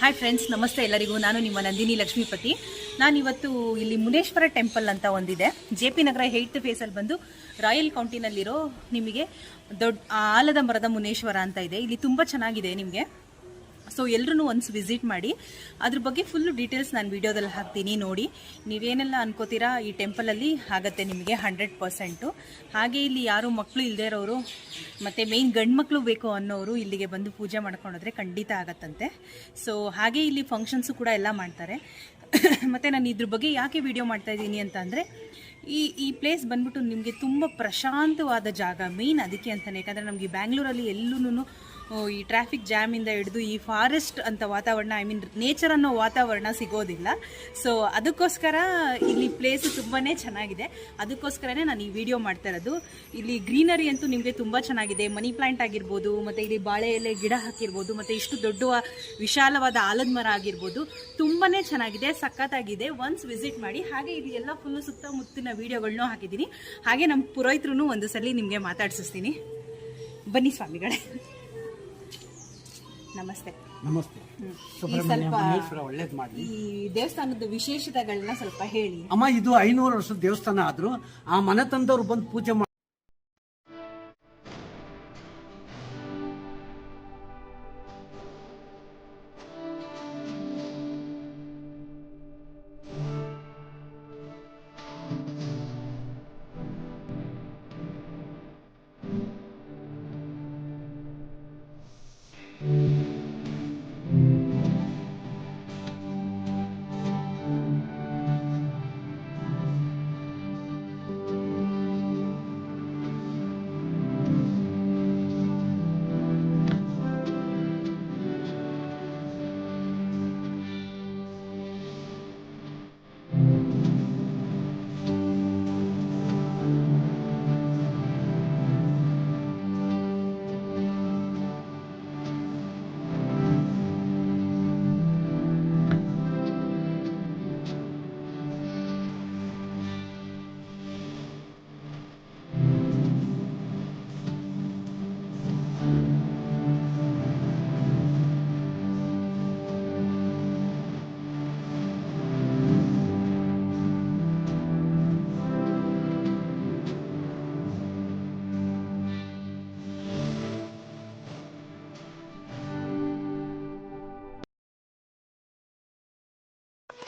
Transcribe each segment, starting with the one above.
Hi friends ನಮಸ್ತೆ ಎಲ್ಲರಿಗೂ. ನಾನು ನಿಮ್ಮ ನಂದಿನಿ ಲಕ್ಷ್ಮೀಪತಿ. ನಾನಿವತ್ತು ಇಲ್ಲಿ ಮುನೇಶ್ವರ ಟೆಂಪಲ್ ಅಂತ ಒಂದಿದೆ. ಜೆ ಪಿ ನಗರ ಏಯ್ತ್ ಫೇಸಲ್ಲಿ ಬಂದು ರಾಯಲ್ ಕೌಂಟಿನಲ್ಲಿರೋ ನಿಮಗೆ ದೊಡ್ಡ ಆಲದ ಮರದ ಮುನೇಶ್ವರ ಅಂತ ಇದೆ. ಇಲ್ಲಿ ತುಂಬ ಚೆನ್ನಾಗಿದೆ ನಿಮಗೆ. ಸೊ ಎಲ್ಲರೂ ಒನ್ಸ್ ವಿಸಿಟ್ ಮಾಡಿ, ಅದ್ರ ಬಗ್ಗೆ ಫುಲ್ಲು ಡೀಟೇಲ್ಸ್ ನಾನು ವಿಡಿಯೋದಲ್ಲಿ ಹಾಕ್ತೀನಿ ನೋಡಿ. ನೀವೇನೆಲ್ಲ ಅನ್ಕೋತೀರಾ, ಈ ಟೆಂಪಲಲ್ಲಿ ಆಗತ್ತೆ ನಿಮಗೆ ಹಂಡ್ರೆಡ್ ಪರ್ಸೆಂಟು ಹಾಗೆ ಇಲ್ಲಿ ಯಾರು ಮಕ್ಕಳು ಇಲ್ಲದೆ ಇರೋರು, ಮತ್ತು ಮೇಯ್ನ್ ಗಂಡು ಮಕ್ಕಳು ಬೇಕು ಅನ್ನೋರು ಇಲ್ಲಿಗೆ ಬಂದು ಪೂಜೆ ಮಾಡ್ಕೊಂಡೋದ್ರೆ ಖಂಡಿತ ಆಗತ್ತಂತೆ. ಸೊ ಹಾಗೆ ಇಲ್ಲಿ ಫಂಕ್ಷನ್ಸು ಕೂಡ ಎಲ್ಲ ಮಾಡ್ತಾರೆ. ಮತ್ತು ನಾನು ಇದ್ರ ಬಗ್ಗೆ ಯಾಕೆ ವಿಡಿಯೋ ಮಾಡ್ತಾ ಇದ್ದೀನಿ ಅಂತ ಅಂದರೆ, ಈ ಈ ಪ್ಲೇಸ್ ಬಂದ್ಬಿಟ್ಟು ನಿಮಗೆ ತುಂಬ ಪ್ರಶಾಂತವಾದ ಜಾಗ ಮೇಯ್ನ್ ಅದಕ್ಕೆ ಅಂತಲೇ ಯಾಕಂದರೆ ನಮಗೆ ಬ್ಯಾಂಗ್ಳೂರಲ್ಲಿ ಎಲ್ಲೂ ಈ ಟ್ರಾಫಿಕ್ ಜಾಮಿಂದ ಹಿಡಿದು ಈ ಫಾರೆಸ್ಟ್ ಅಂತ ವಾತಾವರಣ ಐ ಮೀನ್ ನೇಚರ್ ಅನ್ನೋ ವಾತಾವರಣ ಸಿಗೋದಿಲ್ಲ. ಸೊ ಅದಕ್ಕೋಸ್ಕರ ಇಲ್ಲಿ ಪ್ಲೇಸ್ ತುಂಬಾ ಚೆನ್ನಾಗಿದೆ. ಅದಕ್ಕೋಸ್ಕರನೇ ನಾನು ಈ ವಿಡಿಯೋ ಮಾಡ್ತಾ ಇರೋದು. ಇಲ್ಲಿ ಗ್ರೀನರಿ ಅಂತೂ ನಿಮಗೆ ತುಂಬ ಚೆನ್ನಾಗಿದೆ. ಮನಿ ಪ್ಲಾಂಟ್ ಆಗಿರ್ಬೋದು, ಮತ್ತು ಇಲ್ಲಿ ಬಾಳೆ ಎಲೆ ಗಿಡ ಹಾಕಿರ್ಬೋದು, ಮತ್ತು ಇಷ್ಟು ದೊಡ್ಡ ವಿಶಾಲವಾದ ಆಲದ ಮರ ಆಗಿರ್ಬೋದು ತುಂಬಾ ಚೆನ್ನಾಗಿದೆ, ಸಖತ್ತಾಗಿದೆ. ಒನ್ಸ್ ವಿಸಿಟ್ ಮಾಡಿ, ಹಾಗೆ ಇದು ಎಲ್ಲ ಫುಲ್ಲು ಸುತ್ತಮುತ್ತಿನ ವಿಡಿಯೋಗಳನ್ನೂ ಹಾಕಿದ್ದೀನಿ. ಹಾಗೆ ನಮ್ಮ ಪುರೋಹಿತರು ಒಂದು ಸಲ ನಿಮಗೆ ಮಾತಾಡಿಸ್ತೀನಿ ಬನ್ನಿ ಸ್ವಾಮಿಗಳೇ. ನಮಸ್ತೆ. ನಮಸ್ತೆ. ಒಳ್ಳೇದು ಸುಬ್ರಹ್ಮಣ್ಯ ಮಹೇಶ್ವರ ಒಳ್ಳೇದ್ ಮಾಡ್ಲಿ. ಈ ದೇವಸ್ಥಾನದ ವಿಶೇಷತೆಗಳನ್ನ ಸ್ವಲ್ಪ ಹೇಳಿ. ಅಮ್ಮ ಇದು ಐನೂರು ವರ್ಷದ ದೇವಸ್ಥಾನ ಆದ್ರೂ ಆ ಮನೆ ತಂದವರು ಬಂದು ಪೂಜೆ ಮಾಡಿ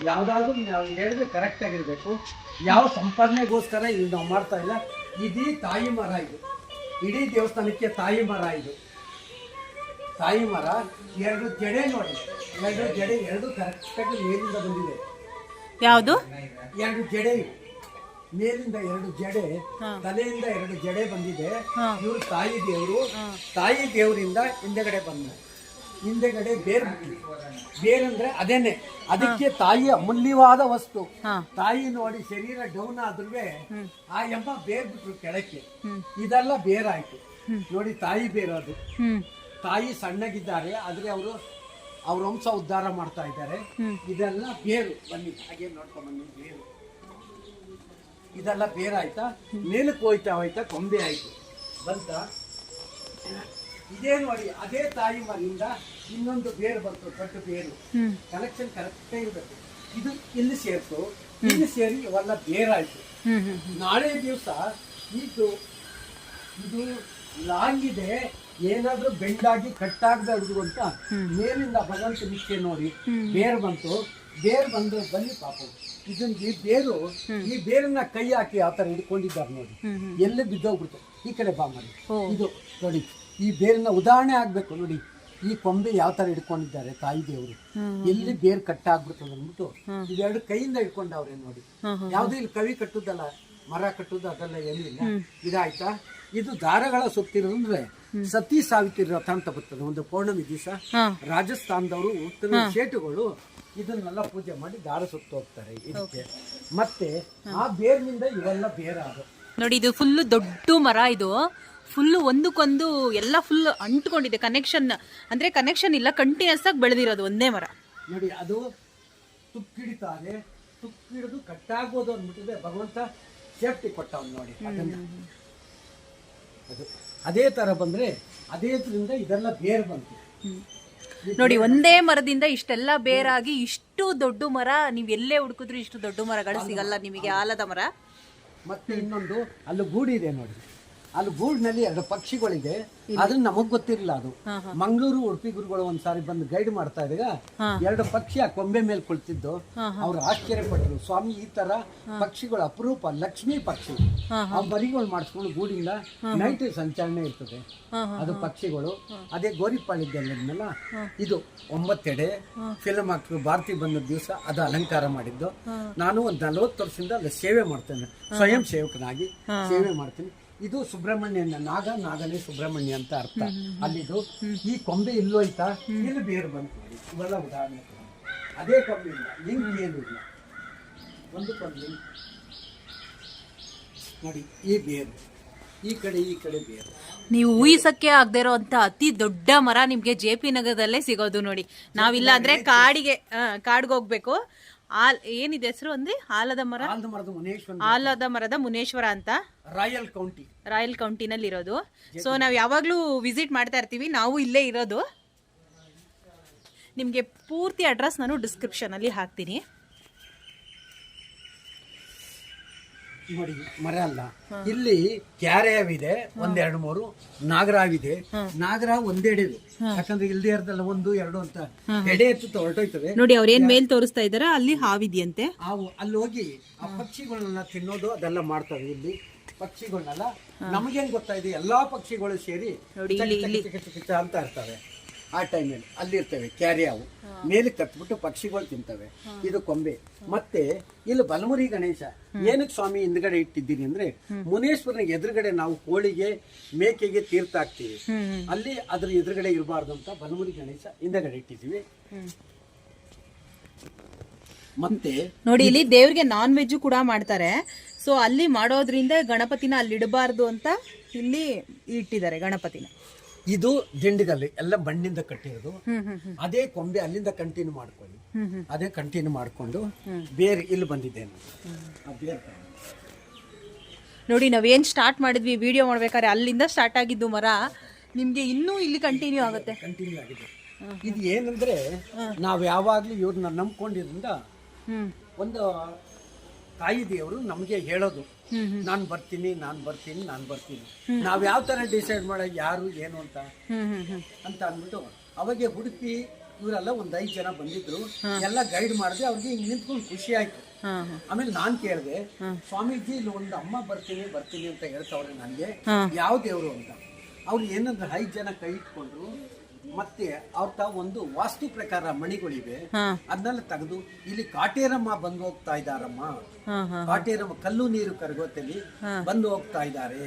ಯಾವ್ದಾದ್ರು ನಾವು ಹೇಳಿದ್ರೆ ಕರೆಕ್ಟ್ ಆಗಿರಬೇಕು. ಯಾವ ಸಂಪಾದನೆಗೋಸ್ಕರ ಇದು ನಾವು ಮಾಡ್ತಾ ಇಲ್ಲ. ಇದೀ ತಾಯಿ ಮರ ಇದು. ಇಡೀ ದೇವಸ್ಥಾನಕ್ಕೆ ತಾಯಿ ಮರ ಇದು. ತಾಯಿ ಮರ ಎರಡು ಜಡೆ ನೋಡಿ. ಎರಡು ಜಡೆ ಎರಡು ಕರೆಕ್ಟಾಗಿ ಮೇಲಿಂದ ಬಂದಿದೆ. ಯಾವುದು? ಎರಡು ಜಡೆ. ಮೇಲಿಂದ ಎರಡು ಜಡೆ ತಲೆಯಿಂದ ಎರಡು ಜಡೆ ಬಂದಿದೆ. ಇವರು ತಾಯಿ ದೇವರು. ತಾಯಿ ದೇವರಿಂದ ಹಿಂದೆಗಡೆ ಬಂದ. ಹಿಂದೆಗಡೆ ಬೇರ್. ಬೇರಂದ್ರೆ ಅದೇನೆ. ಅದಕ್ಕೆ ತಾಯಿ ಅಮೂಲ್ಯವಾದ ವಸ್ತು. ತಾಯಿ ನೋಡಿ ಶರೀರ ಡೌನ್ ಆದ್ರೂ ಆ ಎಂಬ ಬೇರ್ ಬಿಟ್ರು ಕೆಳಕ್ಕೆ. ಇದೆಲ್ಲ ಬೇರಾಯ್ತು ನೋಡಿ ತಾಯಿ ಬೇರು ಅದು. ಹ್ಮ್. ತಾಯಿ ಸಣ್ಣಗಿದ್ದಾರೆ ಆದ್ರೆ ಅವರು ಅವ್ರ ವಂಶ ಉದ್ಧಾರ ಮಾಡ್ತಾ ಇದ್ದಾರೆ. ಇದೆಲ್ಲ ಬೇರು. ಬನ್ನಿ ಹಾಗೆ ನೋಡ್ಕೊಂಡ್ ಬನ್ನಿ ಬೇರು. ಇದೆಲ್ಲ ಬೇರಾಯ್ತಾ ಮೇಲಕ್ಕೆ ಹೋಯ್ತಾ ಹೋಯ್ತಾ ಕೊಂಬೆ ಆಯ್ತು. ಬಂತ? ಇದೇ ನೋಡಿ ಅದೇ ತಾಯಿ ಮನೆಯಿಂದ ಇನ್ನೊಂದು ಬೇರು ಬಂತು ದೊಡ್ಡ ಬೇರು. ಕಲೆಕ್ಷನ್ ಕರೆಕ್ಟ್ ಇರಬೇಕು ಇದು ಇಲ್ಲಿ ಸೇರ್ತು. ಇಲ್ಲಿ ಸೇರಿ ಇವೆಲ್ಲ ಬೇರಾಯ್ತು. ನಾಳೆ ದಿವಸ ಇದು ಇದು ಲಾಂಗ್ ಇದೆ ಏನಾದ್ರೂ ಬೆಂಡಾಗಿ ಕಟ್ಟಾಗದು ಅಂತ ಮೇಲಿಂದ ಭಗವಂತ ನಿಶ್ಚಯ ನೋಡಿ ಬೇರು ಬಂತು. ಬೇರು ಬಂದ್ರೆ ಬನ್ನಿ ಪಾಪ. ಇದನ್ನ ಈ ಬೇರು ಈ ಬೇರನ್ನ ಕೈ ಹಾಕಿ ಆ ತರ ಹಿಡ್ಕೊಂಡಿದ್ದಾರೆ ನೋಡಿ. ಎಲ್ಲಿ ಬಿದ್ದೋಗ್ಬಿಡ್ತು? ಈ ಕಡೆ ಬಾ ಮಾಡಿ ಇದು ನೋಡಿ ಈ ಬೇರನ್ನ ಉದಾಹರಣೆ ಆಗ್ಬೇಕು ನೋಡಿ. ಈ ಕೊಂಬೆ ಯಾವ ತರ ಹಿಡ್ಕೊಂಡಿದ್ದಾರೆ ತಾಯಿ ದೇವರು? ಎಲ್ಲಿ ಬೇರ್ ಕಟ್ಟಾಗ್ಬಿಡ್ತದೆ ಅಂದ್ಬಿಟ್ಟು ಇದೆರಡು ಕೈಯಿಂದ ಹಿಡ್ಕೊಂಡವ್ರೆ ನೋಡಿ. ಯಾವ್ದು ಇಲ್ಲಿ ಕವಿ ಕಟ್ಟುದಲ್ಲ ಮರ ಕಟ್ಟುದು ಅದೆಲ್ಲ ಏನಿಲ್ಲ ಇದಾಯ್ತಾ? ಇದು ದಾರಗಳ ಸುತ್ತಿರೋದಂದ್ರೆ ಸತಿ ಸಾವಿತ್ರಿ ರಥ ಅಂತ ಬರ್ತದೆ. ಒಂದು ಪೌರ್ಣಮಿ ದಿವಸ. ರಾಜಸ್ಥಾನದವರು ಉತ್ತರ ಶೇಟುಗಳು ಇದನ್ನೆಲ್ಲ ಪೂಜೆ ಮಾಡಿ ದಾರ ಸುತ್ತ ಹೋಗ್ತಾರೆ ಇದಕ್ಕೆ. ಮತ್ತೆ ಆ ಬೇರ್ನಿಂದ ಇವೆಲ್ಲ ಬೇರಾದ ನೋಡಿ ಇದು ಫುಲ್ ದೊಡ್ಡ ಮರ ಇದು. ಫುಲ್ ಒಂದಕ್ಕೊಂದು ಎಲ್ಲ ಫುಲ್ ಅಂಟ್ಕೊಂಡಿದೆ. ಕನೆಕ್ಷನ್ ಅಂದ್ರೆ ಕನೆಕ್ಷನ್ ಇಲ್ಲ ಕಂಟಿನ್ಯೂಸ್ ಆಗಿ ಬೆಳೆದಿರೋದು ಒಂದೇ ಮರ. ನೋಡಿ ಅದು ತುಕ್ಕಿಡಿತಾರೆ. ತುಕ್ಕಿಡಿದು ಕಟ್ಟಾಗೋದು ಅಂದ್ಬಿಟ್ಟಿದೆ ಭಗವಂತ ಸೇಫ್ಟಿ ಕೊಟ್ಟವನು ನೋಡಿ ಅದನ್ನ. ಅದು ಅದೇ ತರ ಬಂದ್ರೆ ಅದೇ ಇದರಿಂದ ಇದೆಲ್ಲ ಬೇರೆ ಬಂತು. ನೋಡಿ ಒಂದೇ ಮರದಿಂದ ಇಷ್ಟೆಲ್ಲ ಬೇರಾಗಿ ಇಷ್ಟು ದೊಡ್ಡ ಮರ ನೀವು ಎಲ್ಲೇ ಹುಡುಕಿದ್ರು ಇಷ್ಟು ದೊಡ್ಡ ಮರಗಳು ಸಿಗಲ್ಲ ನಿಮಗೆ ಆಲದ ಮರ. ಮತ್ತೆ ಇನ್ನೊಂದು ಅಲ್ಲಿ ಗೂಡಿದೆ ನೋಡಿ. ಅಲ್ಲಿ ಗೂಡಿನಲ್ಲಿ ಎರಡು ಪಕ್ಷಿಗಳಿದೆ. ಅದನ್ನ ನಮಗ್ ಗೊತ್ತಿರಲಿಲ್ಲ ಅದು. ಮಂಗಳೂರು ಉಡುಪಿ ಗುರುಗಳು ಒಂದ್ಸಾರಿ ಬಂದು ಗೈಡ್ ಮಾಡ್ತಾ ಇದ್ದಾಗ ಎರಡು ಪಕ್ಷಿ ಆ ಕೊಂಬೆ ಮೇಲೆ ಕುಳಿತಿದ್ದು. ಅವ್ರು ಆಶ್ಚರ್ಯಪಟ್ಟರು ಸ್ವಾಮಿ ಈ ತರ ಪಕ್ಷಿಗಳು ಅಪರೂಪ ಲಕ್ಷ್ಮಿ ಪಕ್ಷಿ. ಆ ಮರಿಗಳು ಮಾಡಿಸ್ಕೊಂಡು ಗೂಡಿಂದ ನೈಟ್ ಸಂಚಾರಣೆ ಇರ್ತದೆ. ಅದು ಪಕ್ಷಿಗಳು. ಅದೇ ಗೋರಿಪಾಳಿದ್ದಲ್ಲ ಇದು ಒಂಬತ್ತೆಡೆ ಫಿಲಮ್ ಹಾಕಿ ಭಾರತಿ ಬಂದ ದಿವಸ ಅದು ಅಲಂಕಾರ ಮಾಡಿದ್ದು. ನಾನು ಒಂದು ನಲವತ್ತು ವರ್ಷದಿಂದ ಅಲ್ಲಿ ಸೇವೆ ಮಾಡ್ತೇನೆ. ಸ್ವಯಂ ಸೇವಕನಾಗಿ ಸೇವೆ ಮಾಡ್ತೀನಿ. ಇದು ಸುಬ್ರಹ್ಮಣ್ಯ ನಾಗ ನಾಗನೇ ಸುಬ್ರಹ್ಮಣ್ಯ ಅಂತ ಅರ್ಥ. ಅಲ್ಲಿದು ಈ ಕೊಂಬೆ ಇಲ್ಲೋಯ್ತಾ? ಇಲ್ಲಿ ಬೇರು ಬಂತು. ಇವೆಲ್ಲ ಉದಾಹರಣೆ ಅದೇ ಕೊಂಬೆ ಇಲ್ಲ. ಲಿಂಕ್ ಏನು ಇಲ್ಲ. ಒಂದು ಕೊಂಬೆ ನೋಡಿ ಈ ಬೇರು. ಈ ಕಡೆ ಈ ಕಡೆ ಬೇರು. ನೀವು ಊಹಿಸಕ್ಕೆ ಆಗದೆ ಇರೋಂತ ಅತಿ ದೊಡ್ಡ ಮರ ನಿಮ್ಗೆ ಜೆ ಪಿ ನಗರದಲ್ಲೇ ಸಿಗೋದು ನೋಡಿ. ನಾವಿಲ್ಲ ಅಂದ್ರೆ ಕಾಡಿಗೆ ಕಾಡ್ಗೆ ಹೋಗ್ಬೇಕು ಆಲ್ ಏನಿದೆ ಹೆಸರು ಅಂದ್ರೆ? ಆಲದ ಮರ? ಆಲ್ದ ಮರದ ಮುನೇಶ್ವರ ಆಲದ ಮರದ ಮುನೇಶ್ವರ ಅಂತ. Royal county. ರಾಯಲ್ ಕೌಂಟಿನಲ್ಲಿ ಇರೋದು. ಸೊ ನಾವು ಯಾವಾಗಲೂ ವಿಸಿಟ್ ಮಾಡ್ತಾ ಇರ್ತೀವಿ. ನಾವು ಇಲ್ಲೇ ಇರೋದು. ನಿಮಗೆ ಪೂರ್ತಿ ಅಡ್ರೆಸ್ ನಾನು ಡಿಸ್ಕ್ರಿಪ್ಷನಲ್ಲಿ ಹಾಕ್ತೀನಿ. ಮರ ಅಲ್ಲ ಇಲ್ಲಿ ಕ್ಯಾರೆಯವಿದೆ ಒಂದೆರಡು ಮೂರು ನಾಗರಾವಿದೆ ನಾಗರ ಒಂದೆಡೆ ಯಾಕಂದ್ರೆ ಇಲ್ದೇ ಇರೋದಲ್ಲ ಒಂದು ಎರಡು ಅಂತ ಎಡೆ ಎತ್ತು ಹೊರಟೋಯ್ತವೆ ನೋಡಿ ಅವ್ರು ಏನ್ ಮೇಲ್ ತೋರಿಸ್ತಾ ಇದಾರೆ ಅಲ್ಲಿ ಹಾವಿದೆಯಂತೆ ಹಾವು ಅಲ್ಲಿ ಹೋಗಿ ಆ ಪಕ್ಷಿಗಳನ್ನ ತಿನ್ನೋದು ಅದೆಲ್ಲ ಮಾಡ್ತವೆ ಇಲ್ಲಿ ಪಕ್ಷಿಗಳನ್ನೆಲ್ಲ ನಮಗೇನ್ ಗೊತ್ತಾಯಿದೆ ಎಲ್ಲಾ ಪಕ್ಷಿಗಳು ಸೇರಿ ಅಂತ ಇರ್ತವೆ ಆ ಟೈಮಲ್ಲಿ ಅಲ್ಲಿರ್ತವೆ ಕ್ಯಾರಿ ಅವು ಮೇಲೆ ಕತ್ಬಿಟ್ಟು ಪಕ್ಷಿಗಳು ತಿಂತವೆ. ಇದು ಕೊಂಬೆ. ಮತ್ತೆ ಇಲ್ಲಿ ಬಲಮುರಿ ಗಣೇಶ. ಏನಕ್ಕೆ ಸ್ವಾಮಿ ಹಿಂದ್ಗಡೆ ಇಟ್ಟಿದ್ದೀನಿ ಅಂದ್ರೆ ಮುನೇಶ್ವರನ ಎದುರುಗಡೆ ನಾವು ಕೋಳಿಗೆ ಮೇಕೆಗೆ ತೀರ್ಥ ಹಾಕ್ತೀವಿ. ಅಲ್ಲಿ ಅದ್ರ ಎದುರುಗಡೆ ಇರಬಾರ್ದು ಅಂತ ಬಲಮುರಿ ಗಣೇಶ ಹಿಂದಗಡೆ ಇಟ್ಟಿದ್ದೀವಿ. ಮತ್ತೆ ನೋಡಿ ಇಲ್ಲಿ ದೇವ್ರಿಗೆ ನಾನ್ ವೆಜ್ ಕೂಡ ಮಾಡ್ತಾರೆ. ಸೊ ಅಲ್ಲಿ ಮಾಡೋದ್ರಿಂದ ಗಣಪತಿನ ಅಲ್ಲಿ ಇಡಬಾರ್ದು ಅಂತ ಇಲ್ಲಿ ಇಟ್ಟಿದ್ದಾರೆ ಗಣಪತಿನ. ಇದು ದಿಂಡಿದಲ್ಲಿ ಎಲ್ಲ ಮಣ್ಣಿಂದ ಕಟ್ಟಿರೋದು. ಅದೇ ಕೊಂಬೆ ಅಲ್ಲಿಂದ ಕಂಟಿನ್ಯೂ ಮಾಡ್ಕೊಳ್ಳಿ. ಅದೇ ಕಂಟಿನ್ಯೂ ಮಾಡಿಕೊಂಡು ಬೇರೆ ಇಲ್ಲಿ ಬಂದಿದ್ದೇನೆ ಆ ಬೇರೆ ತಗೊಂಡು. ನೋಡಿ ನಾವೇನು ಸ್ಟಾರ್ಟ್ ಮಾಡಿದ್ವಿ ವಿಡಿಯೋ ಮಾಡ್ಬೇಕಾದ್ರೆ ಅಲ್ಲಿಂದ ಸ್ಟಾರ್ಟ್ ಆಗಿದ್ದು ಮರ ನಿಮ್ಗೆ ಇನ್ನೂ ಇಲ್ಲಿ ಕಂಟಿನ್ಯೂ ಆಗುತ್ತೆ. ಕಂಟಿನ್ಯೂ ಆಗಿದೆ. ಇದು ಏನಂದ್ರೆ ನಾವು ಯಾವಾಗ್ಲೂ ಇವ್ರನ್ನ ನಂಬ್ಕೊಂಡಿದ್ರಿಂದ ಒಂದು ತಾಯಿ ದೇವರು ನಮಗೆ ಹೇಳೋದು. ನಾನು ಬರ್ತೀನಿ ನಾನು ಬರ್ತೀನಿ ನಾನು ಬರ್ತೀನಿ. ನಾವು ಯಾವ ತರ ಡಿಸೈಡ್ ಮಾಡೋ ಯಾರು ಏನು ಅಂತ? ಅಂತ ಅಂದ್ಬಿಟ್ಟು ಅವಾಗೆ ಹುಡುಕಿ ಇವರೆಲ್ಲ ಒಂದು ಐದು ಜನ ಬಂದಿದ್ರು. ಎಲ್ಲ ಗೈಡ್ ಮಾಡಿದೆ ಅವ್ರಿಗೆ ಹಿಂಗೆ ನಿಂತ್ಕೊಂಡು ಖುಷಿ ಆಯ್ತು. ಆಮೇಲೆ ನಾನು ಕೇಳಿದೆ ಸ್ವಾಮೀಜಿ ಇಲ್ಲಿ ಒಂದು ಅಮ್ಮ ಬರ್ತೀನಿ ಬರ್ತೀನಿ ಅಂತ ಹೇಳ್ತಾವ್ರೆ ನನಗೆ. ಯಾವ ದೇವರು ಅಂತ. ಅವ್ರು ಏನಂದ್ರೆ ಐದು ಜನ ಕೈ ಇಟ್ಕೊಂಡ್ರು. ಮತ್ತೆ ಅವ್ರ ತಾವು ಒಂದು ವಾಸ್ತು ಪ್ರಕಾರ ಮಣಿಗಳಿವೆ. ಅದನ್ನೆಲ್ಲ ತೆಗೆದು ಇಲ್ಲಿ ಕಾಟೇರಮ್ಮ ಬಂದು ಹೋಗ್ತಾ ಇದಾರಮ್ಮ ಕಾಟೇರಮ್ಮ ಕಲ್ಲು ನೀರು ಕರಗೋತಲ್ಲಿ ಬಂದು ಹೋಗ್ತಾ ಇದ್ದಾರೆ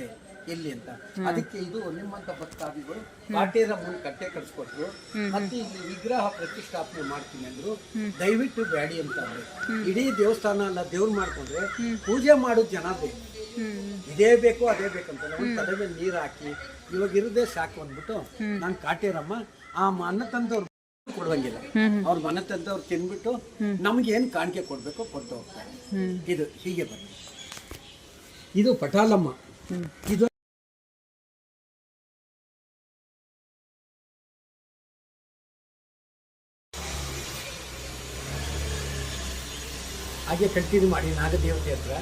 ಇಲ್ಲಿ ಅಂತ. ಅದಕ್ಕೆ ಇದು ನಿಮ್ಮಂತ ಭಕ್ತಾದಿಗಳು ಕಾಟೇರಮ್ಮನ ಕಟ್ಟೆ ಕಟ್ಸ್ಕೊಟ್ರು. ಮತ್ತೆ ಇಲ್ಲಿ ವಿಗ್ರಹ ಪ್ರತಿಷ್ಠಾಪನೆ ಮಾಡ್ತೀನಿ ಅಂದ್ರು. ದಯವಿಟ್ಟು ಬ್ಯಾಡಿ ಅಂತ ಇಡೀ ದೇವಸ್ಥಾನ ಎಲ್ಲ ದೇವ್ರು ಮಾಡ್ಕೊಂಡ್ರೆ ಪೂಜೆ ಮಾಡೋ ಜನ ಬೇಕು ಇದೇ ಬೇಕು ಅದೇ ಬೇಕಂತ ಒಂದು ತಲೆ ಮೇಲೆ ನೀರು ಹಾಕಿ ಇವಾಗ ಇರೋದೇ ಸಾಕು ಅಂದ್ಬಿಟ್ಟು ನಾನು ಕಾಟೇರಮ್ಮ ಆ ಅನ್ನ ತಂದವ್ರು ಕೊಡುವಂಗಿಲ್ಲ. ಅವ್ರ ಮನೆ ತಂದವ್ರು ತಿನ್ಬಿಟ್ಟು ನಮ್ಗೆ ಏನ್ ಕಾಣಿಕೆ ಕೊಡ್ಬೇಕು ಕೊಟ್ಟು ಹೋಗ್ತಾರೆ. ಇದು ಹೀಗೆ ಬನ್ನಿ. ಇದು ಪಟಾಲಮ್ಮ. ಇದು ಹಾಗೆ ಕಟ್ಟಿದ್ ಮಾಡಿ ನಾಗದೇವತೆ ಹತ್ರ.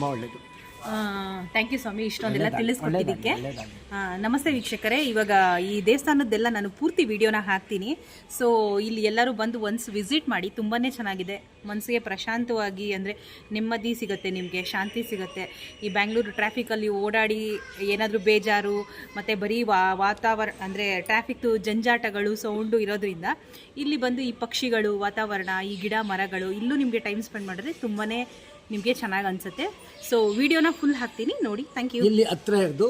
ತುಂಬ ಒಳ್ಳೇದು. ಥ್ಯಾಂಕ್ ಯು ಸ್ವಾಮಿ ಇಷ್ಟೊಂದೆಲ್ಲ ತಿಳಿಸ್ಕೊಟ್ಟಿದ್ದಕ್ಕೆ. ನಮಸ್ತೆ ವೀಕ್ಷಕರೇ ಇವಾಗ ಈ ದೇವಸ್ಥಾನದ್ದೆಲ್ಲ ನಾನು ಪೂರ್ತಿ ವಿಡಿಯೋನ ಹಾಕ್ತೀನಿ. ಸೊ ಇಲ್ಲಿ ಎಲ್ಲರೂ ಬಂದು ಒನ್ಸ್ ವಿಸಿಟ್ ಮಾಡಿ ತುಂಬಾ ಚೆನ್ನಾಗಿದೆ. ಮನಸ್ಸಿಗೆ ಪ್ರಶಾಂತವಾಗಿ ಅಂದರೆ ನೆಮ್ಮದಿ ಸಿಗುತ್ತೆ ನಿಮಗೆ ಶಾಂತಿ ಸಿಗುತ್ತೆ. ಈ ಬ್ಯಾಂಗ್ಳೂರು ಟ್ರಾಫಿಕಲ್ಲಿ ಓಡಾಡಿ ಏನಾದರೂ ಬೇಜಾರು ಮತ್ತು ಬರೀ ವಾ ವಾತಾವರಣ ಅಂದರೆ ಟ್ರಾಫಿಕ್ದು ಜಂಜಾಟಗಳು ಸೌಂಡು ಇರೋದ್ರಿಂದ ಇಲ್ಲಿ ಬಂದು ಈ ಪಕ್ಷಿಗಳು ವಾತಾವರಣ ಈ ಗಿಡ ಮರಗಳು ಇಲ್ಲೂ ನಿಮಗೆ ಟೈಮ್ ಸ್ಪೆಂಡ್ ಮಾಡಿದ್ರೆ ತುಂಬಾ ನಿಮಗೆ ಚೆನ್ನಾಗಿ ಅನ್ಸುತ್ತೆ. ಸೊ ವಿಡಿಯೋನ ಫುಲ್ ಹಾಕ್ತೀನಿ. ನೋಡಿ ಥ್ಯಾಂಕ್ ಯು ಇಲ್ಲಿ ಹತ್ರ ಇರೋದು